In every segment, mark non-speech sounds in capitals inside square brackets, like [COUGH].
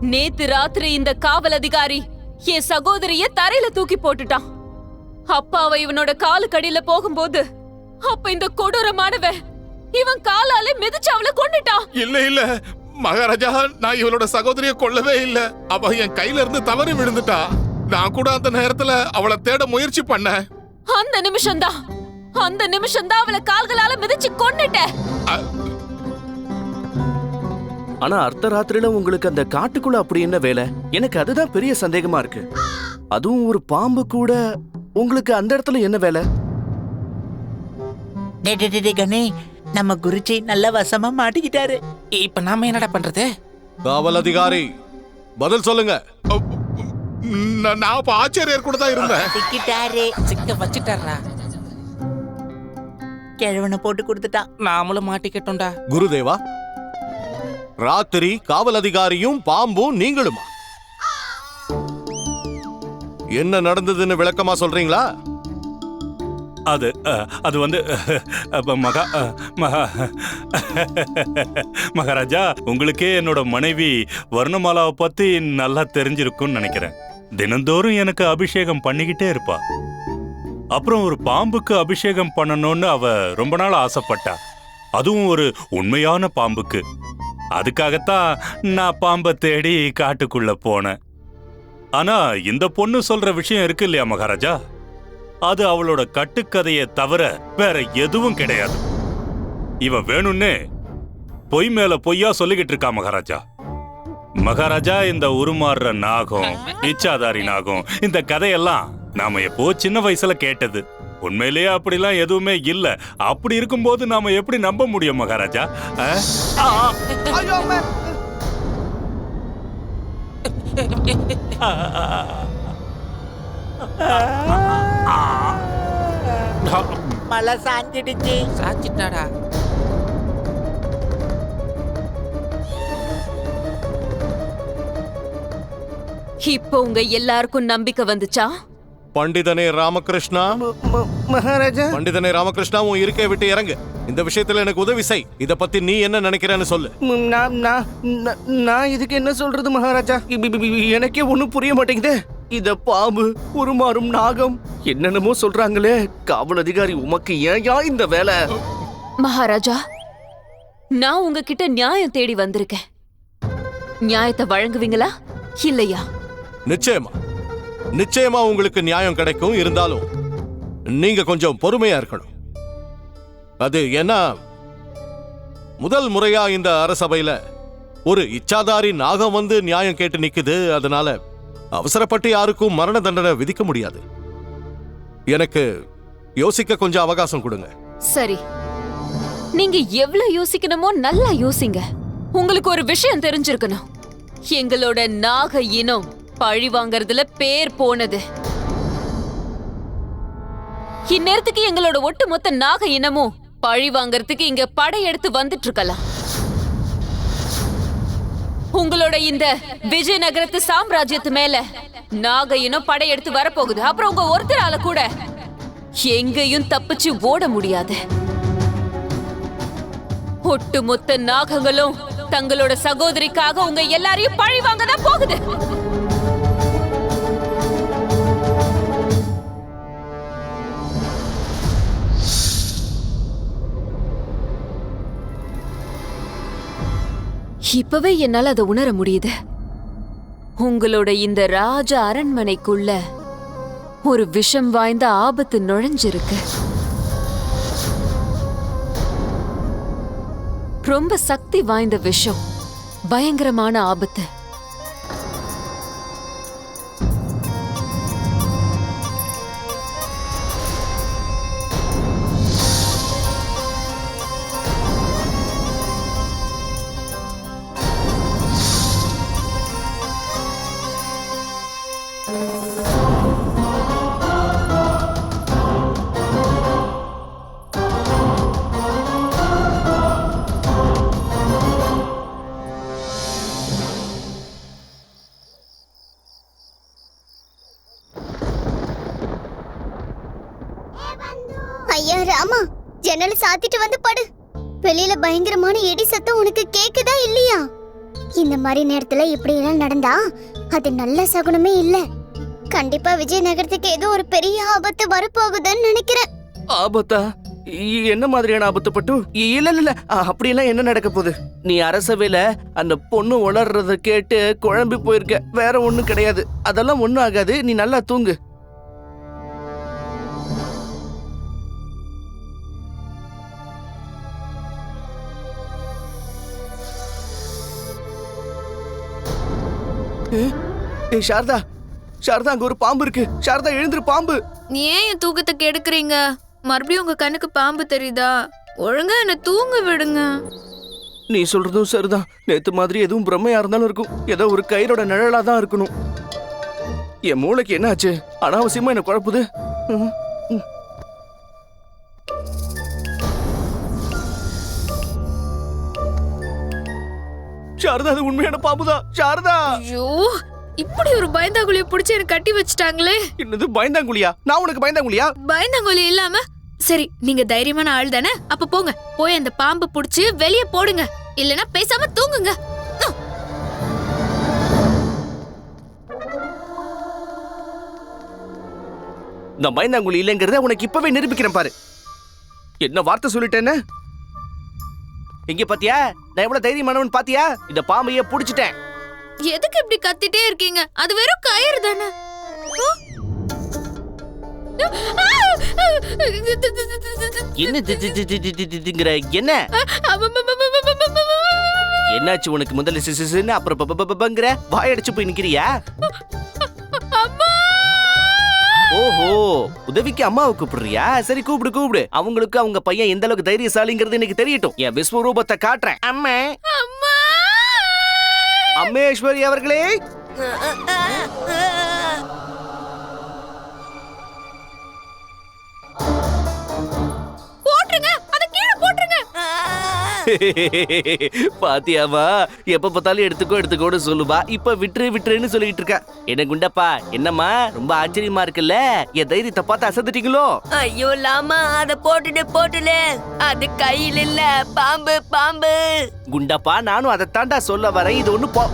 நேத்து ராத்திரி இந்த காவல் அதிகாரி என் சகோதரிய தரையில தூக்கி போட்டுட்டான். அப்பாவை இவனோட காலு கடியில போகும்போது அப்ப இந்த கொடூரமானவன் இவன் காலாலே மிதிச்சு அவளை கொண்டுட்டான் இல்ல இல்ல. மகாராஜா நான் இவளோட சகோதரிய கொல்லவே இல்ல. அவ என் கையில இருந்து தவறி விழுந்துட்டா. நான் கூட அந்த நேரத்துல அவளை தேட முயற்சி பண்ணேன். அந்த நிமிஷம்தான். அந்த நிமிஷம்தான் அவளை கால்களால மிதிச்சு கொன்னுட்டேன். ஆனா அர்த்த ராத்திரியில உங்களுக்கு அந்த காட்டுக்குள்ள அப்படி என்ன வேலை? எனக்கு அதுதான் பெரிய சந்தேகமா இருக்கு. அதுவும் ஒரு பாம்பு கூட. உங்களுக்கு அந்த இடத்துல என்ன வேலை? டே டே, டே, டே, கணே நம்ம குருஜி நல்ல வசமா மாட்டிக்கிட்டாரு. இப்ப நாம என்னடா பண்றது? காவல் அதிகாரி பதில் சொல்லுங்க. நான் நான் அப்ப ஆச்சரியர் கூட தான் இருந்தேன். சிக்கிட்டாரு. சிக்க வச்சுட்டாரா கிழவனை போட்டு கொடுத்துட்டான். நாமளும் மாட்டிக்கிட்டோம்டா. குருதேவா ராத்திரி காவல் அதிகாரியும் பாம்பும் நீங்களுமா? என்ன நடந்ததுன்னு விளக்கமா சொல்றீங்களா? அது அது வந்து மகா மகா மகாராஜா உங்களுக்கே என்னோட மனைவி வர்ணமாலாவை பத்தி நல்லா தெரிஞ்சிருக்கும்னு நினைக்கிறேன். தினந்தோறும் எனக்கு அபிஷேகம் பண்ணிக்கிட்டே இருப்பா. அப்புறம் ஒரு பாம்புக்கு அபிஷேகம் பண்ணணும்னு அவ ரொம்ப நாள் ஆசைப்பட்டா. அதுவும் ஒரு உண்மையான பாம்புக்கு. அதுக்காகத்தான் நான் பாம்பை தேடி காட்டுக்குள்ள போனேன். ஆனா இந்த பொண்ணு சொல்ற விஷயம் இருக்கு இல்லையா மகாராஜா? அது அவளோட கட்டுக்கதையை தவிர வேற எதுவும் கிடையாது. இவன் வேணும்னே பொய் மேல பொய்யா சொல்லிக்கிட்டு இருக்கா மகாராஜா. மகாராஜா இந்த உருமாறுற நாகம் இச்சாதாரி நாகம் இந்த கதையெல்லாம் நாம எப்போ சின்ன வயசுல கேட்டது. உண்மையிலேயே அப்படிலாம் எதுவுமே இல்ல. அப்படி இருக்கும்போது நாம எப்படி நம்ப முடியும் மகாராஜா? மழை சாஞ்சிடுச்சு. சாச்சிட்டாடா இப்போ உங்க எல்லாருக்கும் நம்பிக்கை வந்துச்சா? பண்டிதனே ராமகிருஷ்ணா. மகாராஜா. பண்டிதனே ராமகிருஷ்ணா உன் இருக்கை விட்டு இறங்கு. இந்த விஷயத்துல எனக்கு உதவி செய். இத பத்தி நீ என்ன நினைக்கிறேன்னு சொல்லு. நான் நான் இதுக்கு என்ன சொல்றது மகாராஜா? எனக்கே ஒண்ணும் புரிய மாட்டேங்குதே. இத பாம்பு உருமாறும் நாகம் என்னென்னமோ சொல்றாங்களே. காவல் அதிகாரி உமக்கு ஏன்யா இந்த வேலை? மகாராஜா நான் உங்ககிட்ட நியாயம் தேடி வந்திருக்கேன். நியாயத்தை வழங்குவீங்களா? இல்லையா? நிச்சயமா. நிச்சயமா உங்களுக்கு நியாயம் கிடைக்கும் இருந்தாலும் நீங்க கொஞ்சம் பொறுமையா இருக்கணும். அது ஏன்னா முதல் முறையா இந்த அரசபையில ஒரு இச்சாதாரி நாகம் வந்து நியாயம் கேட்டு நிக்குது அதனால அவசரப்பட்டு யாருக்கும் மரண தண்டனை விதிக்க முடியாது. எனக்கு யோசிக்க கொஞ்சம் அவகாசம் கொடுங்க. சரி. நீங்க எவ்வளவு யோசிக்கணுமோ நல்லா யோசிங்க. உங்களுக்கு ஒரு விஷயம் தெரிஞ்சிருக்கணும். எங்களோட நாக இனம் பழி வாங்கறதுல பேர் போனது. இந்நேரத்துக்கு எங்களோட ஒட்டுமொத்த நாக இனமும் பழி வாங்கறதுக்கு இங்க படையெடுத்து வந்துட்டு இருக்கலாம் உங்களோட இந்த விஜயநகரத்து சாம்ராஜ்யத்து மேல நாக இனம் படையெடுத்து வரப்போகுது. அப்புறம் உங்க ஒருத்தரால கூட எங்கேயும் தப்பிச்சு ஓட முடியாது. ஒட்டுமொத்த நாகங்களும் தங்களோட சகோதரிக்காக உங்க எல்லாரையும் பழி வாங்க தான் போகுது. இப்பவே என்னால் அதை உணர முடியுது. உங்களோட இந்த ராஜ அரண்மனைக்குள்ள ஒரு விஷம் வாய்ந்த ஆபத்து நுழைஞ்சிருக்கு. ரொம்ப சக்தி வாய்ந்த விஷம். பயங்கரமான ஆபத்து. ஐயா ராமா ஜன்னலை சாத்திட்டு வந்து படு. வெளியில பயங்கரமான இடி சத்தம் உனக்கு கேக்குதா இல்லையா? இந்த மாதிரி நேரத்துல இப்படி எல்லாம் நடந்தா அது நல்ல சகுனமே இல்லை. கண்டிப்பா விஜயநகரத்துக்கு ஏதோ ஒரு பெரிய ஆபத்து வரப்போகுதுன்னு நினைக்கிறேன். ஆபத்தா? என்ன மாதிரியான ஆபத்து பட்டு இல்ல இல்ல அப்படியெல்லாம் என்ன நடக்க போகுது? நீ அரசவையில அந்த பொண்ணு உளர்றத கேட்டு குழம்பி போயிருக்க. வேற ஒண்ணும் கிடையாது. அதெல்லாம் ஒண்ணும் ஆகாது. நீ நல்லா தூங்கு. ஏ, சாரதா. சாரதா அங்க ஒரு பாம்பு இருக்கு. சாரதா எழுந்துரு பாம்பு. நீ ஏன் என் தூக்கத்தை கெடுக்குறீங்க? மறுபடியும் உங்க கண்ணுக்கு பாம்பு தெரியுதா? ஒழுங்கா என்ன தூங்க விடுங்க. நீ சொல்றதும் சரிதான். நேத்து மாதிரி எதுவும் பிரம்மையா இருந்தாலும் இருக்கும். ஏதோ ஒரு கயிறோட நிழலா தான் இருக்கணும். என் மூளைக்கு என்ன ஆச்சு அனாவசியமா என்ன குழப்புது. சாரதா அது உண்மையான பாம்புதான். சாரதா! ஐயோ இப்படி ஒரு பயந்தாங்குழிய புடிச்சு எனக்கு கட்டி வச்சுட்டாங்களே? என்னது பயந்தாங்குழியா? நான் உனக்கு பயந்தாங்குழியா? பயந்தாங்குழி இல்லாம? சரி நீங்க தைரியமான ஆள் தானே? அப்ப போங்க போய் அந்த பாம்பை புடிச்சு வெளிய போடுங்க. இல்லனா பேசாம தூங்குங்க. நான் பயந்தாங்குழி இல்லைங்கிறத உனக்கு இப்பவே நிரூபிக்கிறேன் பாரு. என்ன வார்த்தை சொல்லிட்டேன்னு? இங்க பாத்தியா? நான் எவ்வளவு தைரியமானவன் பாத்தியா? இந்த பாம்பையே புடிச்சிட்டேன். எதுக்கு இப்படி கத்திட்டே இருக்கீங்க? அது வெறும் கயிறு தானே. என்ன என்ன? என்னாச்சு உனக்கு முதல்ல சிசுன்னு அப்புறம் வாயடிச்சு போய் நிக்கிறியா? ஓஹோ உதவிக்கு அம்மாவை கூப்பிடுறியா? சரி கூப்பிடு கூப்பிடு. அவங்களுக்கு அவங்க பையன் எந்த அளவுக்கு தைரியசாலிங்கிறது எனக்கு தெரியட்டும். என் விஸ்வரூபத்தை காட்டுறேன். அம்மா! அம்மேஸ்வரி அவர்களே. [LAUGHS] பாத்தியாமா எப்ப பார்த்தாலும் எடுத்துக்கோ எடுத்துக்கோன்னு சொல்லுவா. இப்ப விட்டுரு விட்டுருன்னு சொல்லிட்டு இருக்கா. என்ன குண்டப்பா என்னம்மா ரொம்ப ஆச்சரியமா இருக்குல்ல? என் தைரியத்தை பார்த்து அசந்துட்டீங்களோ? ஐயோ லாமா அத போட்டுட்டு போட்டுல அது கையில் இல்ல பாம்பு பாம்பு. குண்டப்பா நானும் அதை தாண்டா சொல்ல வரேன். இது ஒண்ணு போ.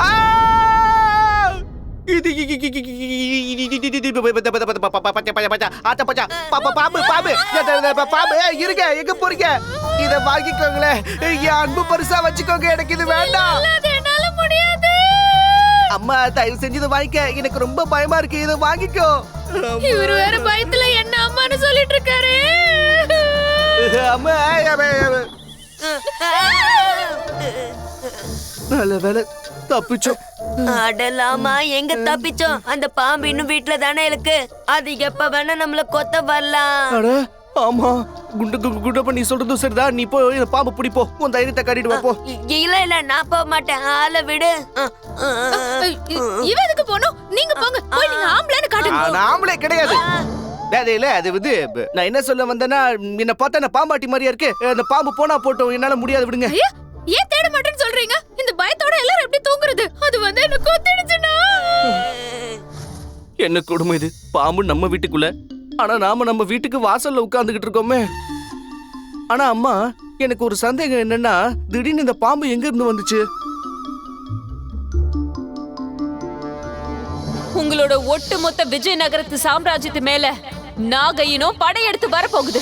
ஆ! இருங்க எங்க போறீங்க இத வாங்கிக்கோங்களேன் என் அன்பு பரிசா வச்சுக்கோங்க எனக்கு இது வேண்டாம் அம்மா தயவு செஞ்சு இதை வாங்கிக்க எனக்கு ரொம்ப பயமா இருக்கு இதை வாங்கிக்கோ இவர் வேற பயத்துல என்ன அம்மான்னு சொல்லிட்டு இருக்காரு. அம்மா நல்ல வேலை தப்பிச்சோம். அடலாமா எங்க தப்பிச்சோம்? அந்த பாம்பு இன்னும் வீட்டுல தானே இருக்கு? அது எப்ப வேணா நம்மள கொத்த வரலாம். அட ஆமா. குண்டு குண்டப்ப நீ சொல்றதும் சரிதான் நீ போய் இந்த பாம்பு பிடிப்போ. உன் தைரியத்தை காட்டிட்டு வா போ. இல்ல இல்ல நான் போக மாட்டேன். ஆளை விடு. இவ எதுக்கு போனோம் நீங்க போங்க. போய் நீங்க ஆம்பளைன்னு காட்டுங்க. நான் ஆம்பளை கிடையாது. டேய், இல்ல அது வந்து நான் என்ன சொல்ல வந்தேன்னா என்ன பார்த்தா பாம்பாட்டி மாதிரியா இருக்கு. அந்த பாம்பு போனா போட்டோம். என்னால முடியாது விடுங்க. ஏன் தேட மாட்டேன்னு சொல்றீங்க? இந்த பயத்தோட எல்லாரும் எப்படி தூங்குறது? அது வந்து என்ன கொத்திடுச்சுன்னா? என்ன கொடுமை இது? பாம்பு நம்ம வீட்டுக்குள்ள. ஆனா நாம நம்ம வீட்டுக்கு வாசல்ல உட்கார்ந்துகிட்டு இருக்கோமே. ஆனா அம்மா எனக்கு ஒரு சந்தேகம் என்னன்னா திடீர்னு இந்த பாம்பு எங்க இருந்து வந்துச்சு? உங்களோட ஒட்டுமொத்த விஜயநகரத்து சாம்ராஜ்யத்து மேல நாகையினும் படையெடுத்து வரப்போகுது.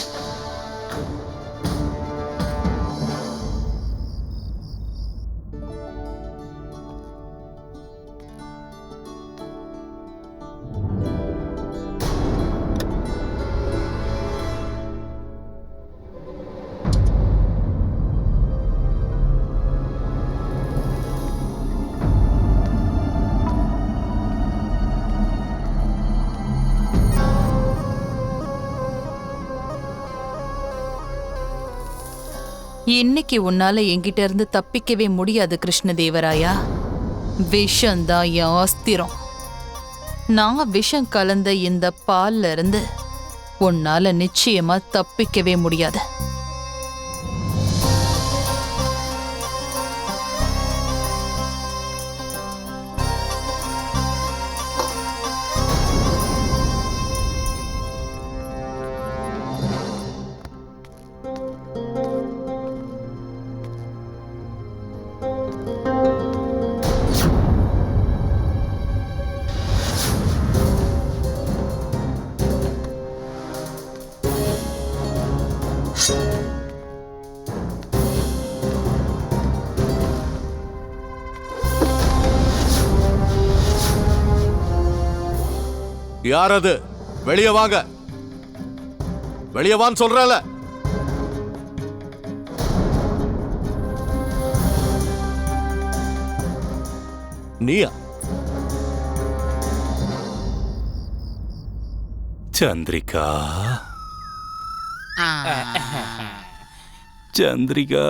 இன்னைக்கு உன்னால என்கிட்ட இருந்து தப்பிக்கவே முடியாது கிருஷ்ணதேவராயா. விஷம்தான் என் அஸ்திரம். நான் விஷம் கலந்த இந்த பால்ல இருந்து உன்னால நிச்சயமா தப்பிக்கவே முடியாது. யார் அது வெளியே வாங்க. வெளியே வான்னு சொல்றல நீயா? சந்திரிகா. சந்திரிகா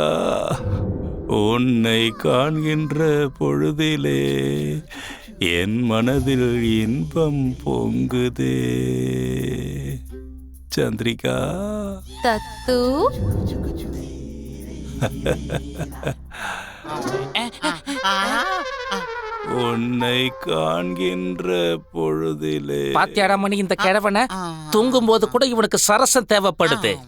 உன்னை காண்கின்ற பொழுதிலே என் மனதில் இன்பம் பொங்குதே. சந்திரிகா. தத்து. உன்னை காண்கின்ற பொழுதிலே. பாத்தியாடா மணி இந்த கிழவன தூங்கும் போது கூட இவனுக்கு சரசம் தேவைப்படுது.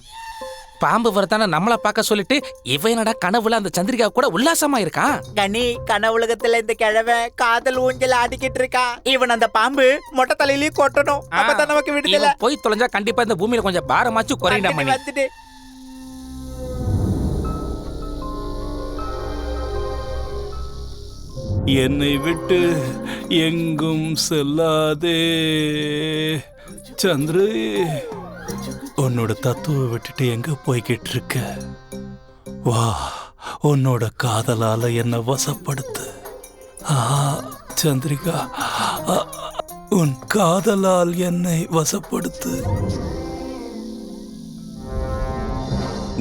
பாம்பு வரதானே நம்மள பார்க்க சொல்லிட்டு இவன் என்னடா கனவுல அந்த சந்திரிகா கூட உல்லாசமா இருக்கான் கனி கனவுலகத்துல இந்த கிழவ காதல் ஊஞ்சல் ஆடிக்கிட்டு இருக்கான் இவன் அந்த பாம்பு மொட்டை தலையிலயும் கொட்டணும். அப்பதான் நமக்கு விடுதலை. போய் தொலைஞ்சா கண்டிப்பா இந்த பூமியில கொஞ்சம் பாரமாச்சும் குறையிடா மணி. வந்துட்டு. என்னை விட்டு எங்கும் செல்லாதே சந்திரு. உன்னோட தத்துவ விட்டுட்டு எங்க போய்கிட்டு இருக்க வா உன்னோட காதலால என்ன வசப்படுத்து. ஆ சந்திரிகா உன் காதலால் என்னை வசப்படுத்து.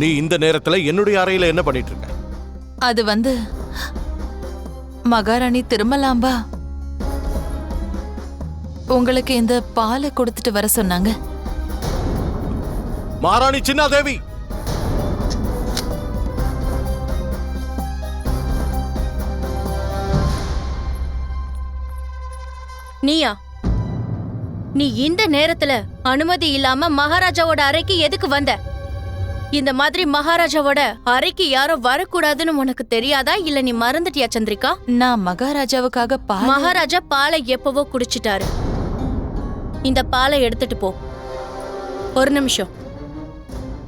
நீ இந்த நேரத்துல என்னுடைய அறையில என்ன பண்ணிட்டு இருக்க அது வந்து மகாராணி திருமலாம்பா உங்களுக்கு இந்த பாலை கொடுத்துட்டு வர சொன்னாங்க. மகாராணி சின்னாதேவி. நீயா நீ இந்த நேரத்துல அனுமதி இல்லாம மகாராஜாவோட அறைக்கு எதுக்கு வந்த? இந்த மாதிரி மகாராஜாவோட அறைக்கு யாரும் வரக்கூடாதுன்னு உனக்கு தெரியாதா? இல்ல நீ மறந்துட்டியா சந்திரிகா? நான் மகாராஜாவுக்காக பால் மகாராஜா பாலை எப்பவோ குடிச்சிட்டாரு. இந்த பாலை எடுத்துட்டு போ. ஒரு நிமிஷம்.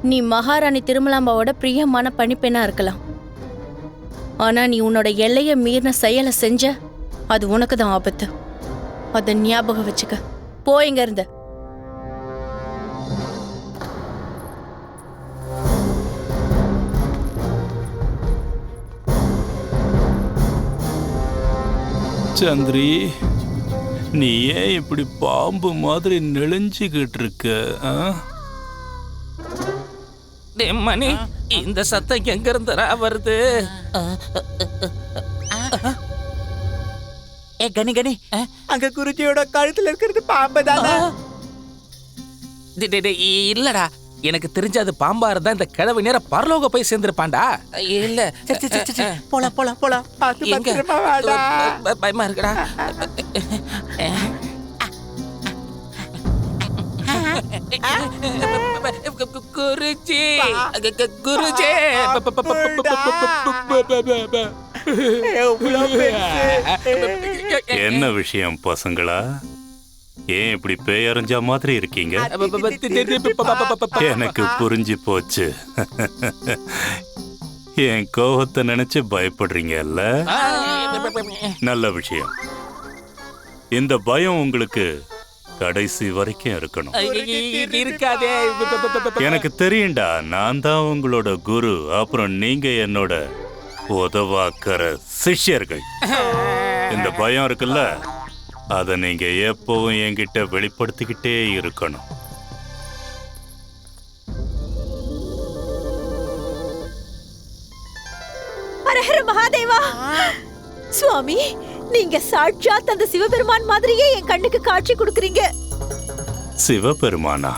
நீ மகாராணி திருமலாம்பாவோட பிரியமான பணிப்பெண்ணா இருக்கலாம். ஆனா நீ உன்னோட எல்லையை மீறின செயலை செஞ்ச அது உனக்கு தான் ஆபத்து. அதை ஞாபகம் வச்சுக்க. போ இங்க இருந்து சந்திரி நீ ஏன் இப்படி பாம்பு மாதிரி நெளிஞ்சுக்கிட்டு இருக்க ஆ? மணி. இந்த சத்தம் எங்க இருந்துடா வருது ஏ கனி கனி. அங்க குருஜியோட கழுத்துல இருக்கிறது பாம்பு தானே? இல்லடா. எனக்கு தெரிஞ்ச அது பாம்பா இருந்தா இந்த கிழவு நேரம் பரலோக போய் சேர்ந்திருப்பான்டா. இல்ல. போலாம் போலாம் போலாம். பயமா இருக்குடா. குருஜி குருஜி. என்ன விஷயம் பசங்களா ஏன் இப்படி பேயறிஞ்ச மாதிரி இருக்கீங்க எனக்கு புரிஞ்சு போச்சு என் கோபத்தை நினைச்சு பயப்படுறீங்கல்ல நல்ல விஷயம் இந்த பயம் உங்களுக்கு கடைசி வரைக்கும் இருக்கணும். இருக்காதே. எனக்கு தெரியும்டா நான் தான் உங்களோட குரு அப்புறம் நீங்க என்னோட உதவாக்கிற சிஷ்யர்கள். இந்த பயம் இருக்குல்ல அதை நீங்க எப்பவும் என்கிட்ட வெளிப்படுத்திக்கிட்டே இருக்கணும். மகாதேவா! சுவாமி நீங்க சாட்சாத் அந்த சிவபெருமான் மாதிரியே என் கண்ணுக்கு காட்சி கொடுக்கறீங்க. சிவபெருமானா?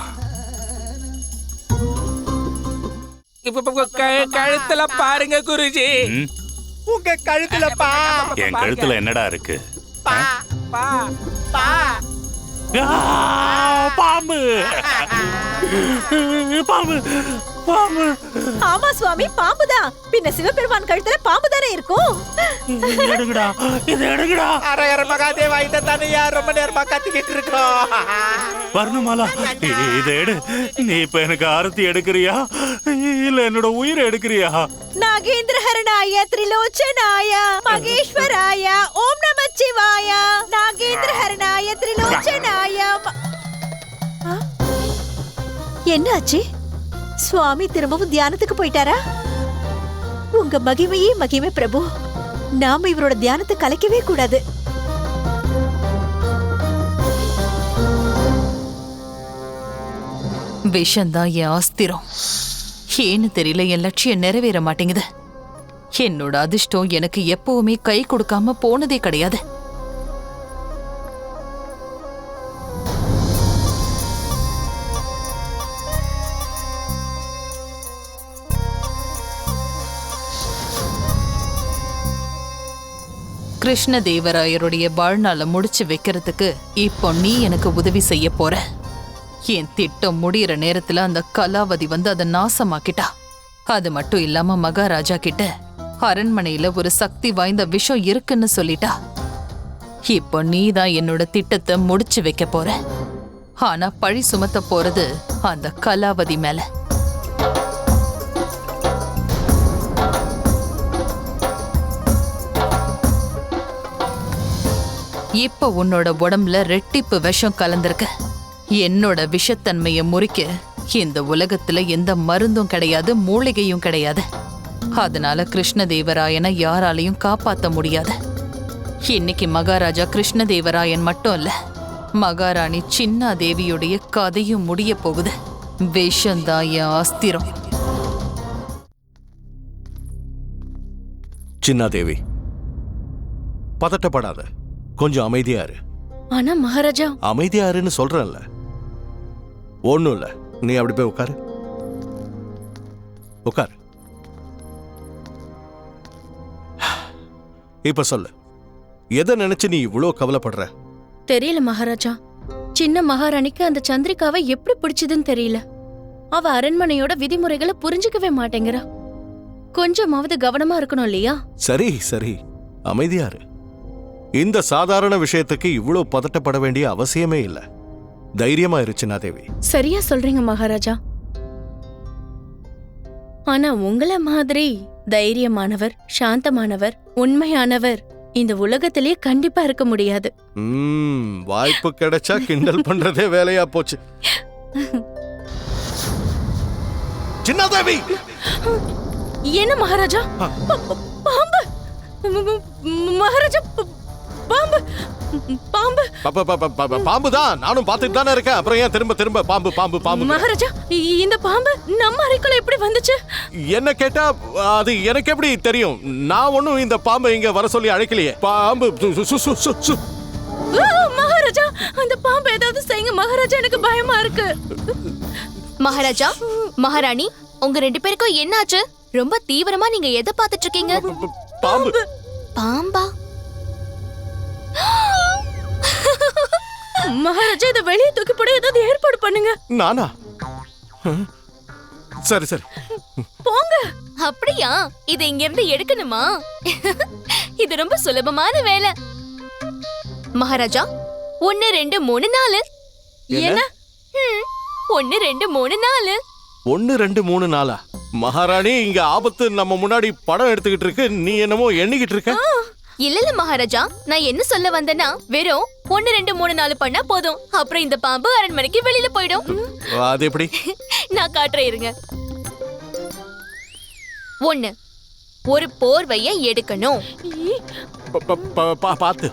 கழுத்துல பாருங்க குருஜி. ம்? உங்க கழுத்துல பா. என் கழுத்துல என்னடா இருக்கு? பா பா பா. ஆ, பாம்பு. பாம்பு. பாம்பு. ஆமா சுவாமி பாம்புதான். பின்ன சிவபெருமான் கழுத்துல பாம்பு தானே இருக்கும்? இது எடுங்கடா இது எடுங்கடா. அரகர மகாதேவா இதை தானே யார் ரொம்ப நேரமா கத்திக்கிட்டு இருக்கோம் வர்ணமாலா? இதை எடு. நீ இப்ப எனக்கு ஆரத்தி எடுக்கிறியா? இல்ல என்னோட உயிரை எடுக்கிறியா? நாகேந்திரஹரணாய திரிலோச்சனாய மகேஸ்வராய ஓம் நம சிவாய. நாகேந்திரஹரணாய திரிலோச்சனாய என்னாச்சு? சுவாமி திரும்பவும் தியானத்துக்கு போயிட்டாரா? உங்க மகிமையே மகிமை பிரபு. நாம இவரோட தியானத்தை கலைக்கவே கூடாது. விஷந்தான் என் ஆஸ்திரம். ஏன்னு தெரியல என் லட்சியம் நிறைவேற மாட்டேங்குது. என்னோட அதிர்ஷ்டம் எனக்கு எப்பவுமே கை கொடுக்காம போனதே கிடையாது. கிருஷ்ணதேவராயருடைய வாழ்நாளை முடிச்சு வைக்கிறதுக்கு இப்போ நீ எனக்கு உதவி செய்ய போற. என் திட்டம் முடியிற நேரத்துல அந்த கலாவதி வந்து அதை நாசமாக்கிட்டா. அது மட்டும் இல்லாம மகாராஜா கிட்ட அரண்மனையில ஒரு சக்தி வாய்ந்த விஷம் இருக்குன்னு சொல்லிட்டா. இப்போ நீ தான் என்னோட திட்டத்தை முடிச்சு வைக்க போற. ஆனா பழி சுமத்த போறது அந்த கலாவதி மேல. இப்ப உன்னோட உடம்புல ரெட்டிப்பு விஷம் கலந்திருக்கு. என்னோட விஷத்தன்மையை முறிக்க இந்த உலகத்துல எந்த மருந்தும் கிடையாது மூலிகையும் கிடையாது. அதனால கிருஷ்ணதேவராயனை யாராலையும் காப்பாத்த முடியாது. இன்னைக்கு மகாராஜா கிருஷ்ணதேவராயன் மட்டும் இல்ல மகாராணி சின்ன தேவியுடைய கதையும் முடிய போகுது. விஷம்தான் என் சின்னாதேவி பதட்டப்படாத. கொஞ்சம் அமைதியா இரு. ஆனா மகாராஜா. அமைதியா இருன்னு சொல்றேன்ல. ஒண்ணும் இல்ல. நீ அப்படி போய் உட்காரு. உட்காரு. இப்ப சொல்லு. எதை நினைச்சு நீ இவ்ளோ கவலைப்படுற? தெரியல மகாராஜா. சின்ன மகாராணிக்கு அந்த சந்திரிகாவை எப்படி பிடிச்சதுன்னு தெரியல. அவ அரண்மனையோட விதிமுறைகளை புரிஞ்சுக்கவே மாட்டேங்கிறா. கொஞ்சமாவது கவனமா இருக்கணும் இல்லையா? சரி சரி. அமைதியா இரு. இந்த சாதாரண விஷயத்துக்கு இவ்ளோ பதட்டப்பட வேண்டிய அவசியமே இல்ல. தைரியமா இரு சின்னாதேவி சரியா சொல்றீங்க மகாராஜா. ஆனா உங்கள மாதிரி தைரியமானவர் சாந்தமானவர் உண்மையானவர் இந்த உலகத்திலேயே கண்டிப்பா இருக்க முடியாது. வாய்ப்பு கிடைச்சா கிண்டல் பண்றதே வேலையா போச்சு. சின்னாதேவி! என்ன மகாராஜா? பாம்பு! மகாராஜா பாம்பு. பாம்பு. ப- ப- ப- ப- ப- பாம்பு தான் நானும் பார்த்துட்டு தானே இருக்கேன். அப்புறம் ஏன் திரும்ப திரும்ப பாம்பு பாம்பு பாம்பு மகாராஜா இந்த பாம்பு நம்ம அறைக்குள்ள எப்படி வந்துச்சு? என்ன கேட்டா அது எனக்கு எப்படி தெரியும்? நான் ஒண்ணும் இந்த பாம்பை இங்க வர சொல்லி அழைக்கலையே. பாம்பு சு- சு- சு- சு- சு- ஆ, மகாராஜா அந்த பாம்பு ஏதாவது செய்யுங்க. மகாராஜா எனக்கு பயமா இருக்கு. மகாராஜா மகாராணி உங்க ரெண்டு பேருக்கும் என்னாச்சு? ரொம்ப தீவிரமா நீங்க எதை பார்த்துட்டு இருக்கீங்க? பாம்பு. பாம்பா? மகாராஜா இதை வெளியே தூக்கி போட ஏதாவது ஏற்பாடு பண்ணுங்க. நானா. சரி சரி. போங்க. அப்படியா? இதை இங்க இருந்து எடுக்கணுமா? இது ரொம்ப சுலபமான வேலை. மகாராஜா ஒன்னு ரெண்டு மூணு நாலு. என்ன? ஒன்னு ரெண்டு மூணு நாலு. ஒன்னு ரெண்டு மூணு நாளா மகாராணி இங்க ஆபத்து நம்ம முன்னாடி படம் எடுத்துக்கிட்டு இருக்கு. நீ என்னமோ எண்ணிக்கிட்டு இருக்க? இல்ல இல்ல மகாராஜா. நான் என்ன சொல்ல வந்தேன்னா வெறும் ஒன்னு ரெண்டு மூணு நாலு பண்ணா போதும். அப்புறம் இந்த பாம்பு அரண்மனைக்கு வெளியில போயிடும். அது எப்படி? [LAUGHS] நான் காட்டுறேன் இருங்க. ஒண்ணு ஒரு போர்வைய எடுக்கணும். பார்த்து.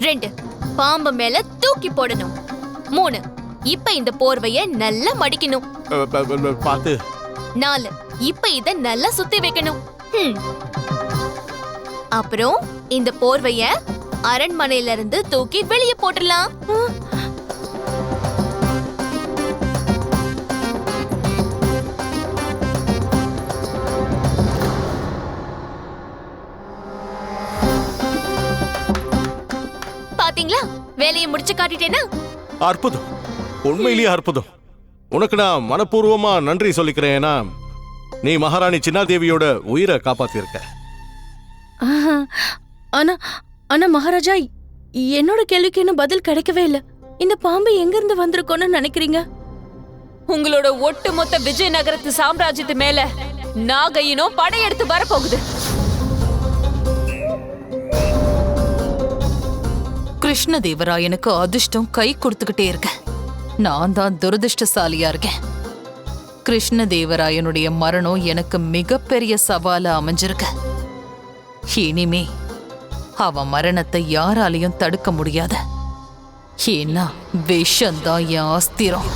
ரெண்டு பாம்பு மேல தூக்கி போடணும். மூணு இப்ப இந்த போர்வைய நல்லா மடிக்கணும். பார்த்து. நாலு இப்ப இத நல்லா சுத்தி வைக்கணும். அப்புறம் இந்த போர்வைய அரண்மனையில இருந்து தூக்கி வெளியே போட்டுடலாம். பாத்தீங்களா? வேலையை முடிச்சு காட்டிட்டேனா? அற்புதம். உண்மையிலேயே அற்புதம். உனக்கு நான் மனப்பூர்வமா நன்றி சொல்லிக்கிறேன் ஏன்னா நீ மகாராணி சின்னாதேவியோட உயிரை காப்பாத்திருக்க. ஆஹா. ஆனா ஆனா மகாராஜா என்னோட கேள்விக்கு இன்னும் பதில் கிடைக்கவே இல்ல. இந்த பாம்பு எங்க இருந்து வந்திருக்கோன்னு நினைக்கிறீங்க? உங்களோட ஒட்டுமொத்த விஜயநகரத்து சாம்ராஜ்யத்து மேல நாகையினும் படையெடுத்து வரப்போகுது. கிருஷ்ணதேவராயனுக்கு அதிர்ஷ்டம் கை கொடுத்துக்கிட்டே இருக்க நான் தான் துரதிர்ஷ்டசாலியா இருக்கேன். கிருஷ்ணதேவராயனுடைய மரணம் எனக்கு மிகப்பெரிய சவாலா அமைஞ்சிருக்கு. இனிமே அவன் மரணத்தை யாராலையும் தடுக்க முடியாது. ஏன்னா விஷந்தான் என் ஆஸ்திரம்